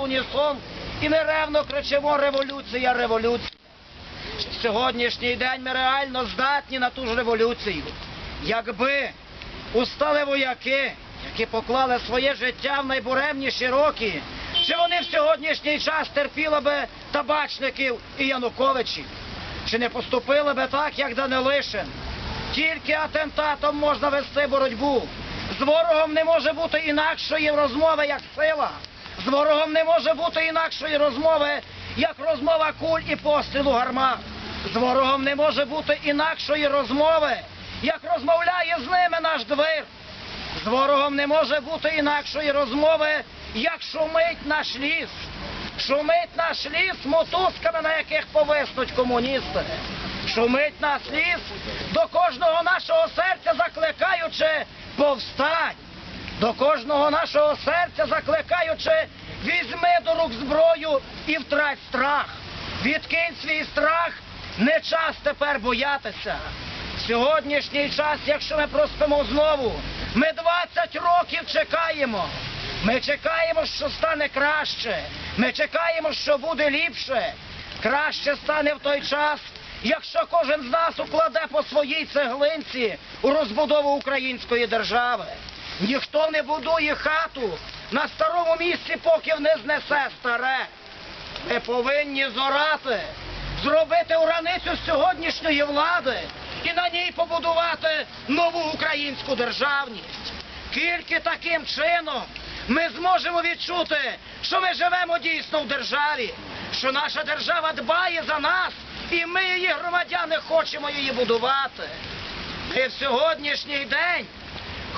унісон і неревно кричимо революція, революція. Сьогоднішній день ми реально здатні на ту ж революцію. Якби устали вояки, які поклали своє життя в найбуремніші роки, чи вони в сьогоднішній час терпіли би табачників і Януковичів? Чи не поступили би так, як Данилишин? Тільки атентатом можна вести боротьбу. З ворогом не може бути інакшої розмови, як сила. З ворогом не може бути інакшої розмови, як розмова куль і пострілу гармат. З ворогом не може бути інакшої розмови, як розмовляє з ними наш двір. З ворогом не може бути інакшої розмови, як шумить наш ліс. Шумить наш ліс мотузками, на яких повиснуть комуністи. Шумить наш ліс до кожного нашого серця закликаючи повстань. До кожного нашого серця закликаючи візьми до рук зброю і втрать страх. Відкинь свій страх, не час тепер боятися. Сьогоднішній час, якщо ми проспимо знову, ми 20 років чекаємо. Ми чекаємо, що стане краще. Ми чекаємо, що буде ліпше. Краще стане в той час, якщо кожен з нас укладе по своїй цеглинці у розбудову української держави. Ніхто не будує хату на старому місці, поки не знесе старе. Ми повинні зорати, зробити ураницю з сьогоднішньої влади і на ній побудувати нову українську державність. Тільки таким чином ми зможемо відчути, що ми живемо дійсно в державі, що наша держава дбає за нас, і ми, її громадяни, хочемо її будувати. Ми в сьогоднішній день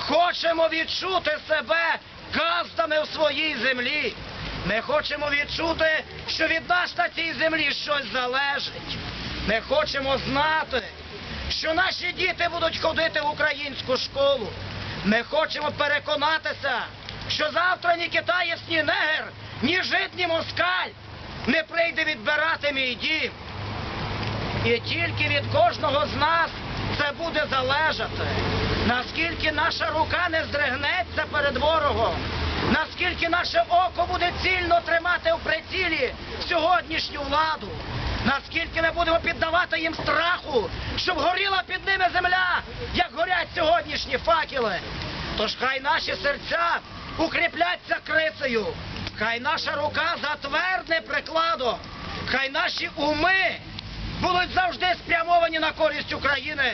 хочемо відчути себе газдами в своїй землі. Ми хочемо відчути, що від нас на цій землі щось залежить. Ми хочемо знати, що наші діти будуть ходити в українську школу. Ми хочемо переконатися, що завтра ні китаєць, ні негр, ні жид, ні москаль не прийде відбирати мій дім. І тільки від кожного з нас це буде залежати, наскільки наша рука не здригнеться перед ворогом, наскільки наше око буде цільно тримати в прицілі сьогоднішню владу, наскільки ми будемо піддавати їм страху, щоб горіла під ними земля, як горять сьогоднішні факели. Тож хай наші серця укріпляться крицею, хай наша рука затвердне прикладом, хай наші уми будуть завжди спрямовані на користь України.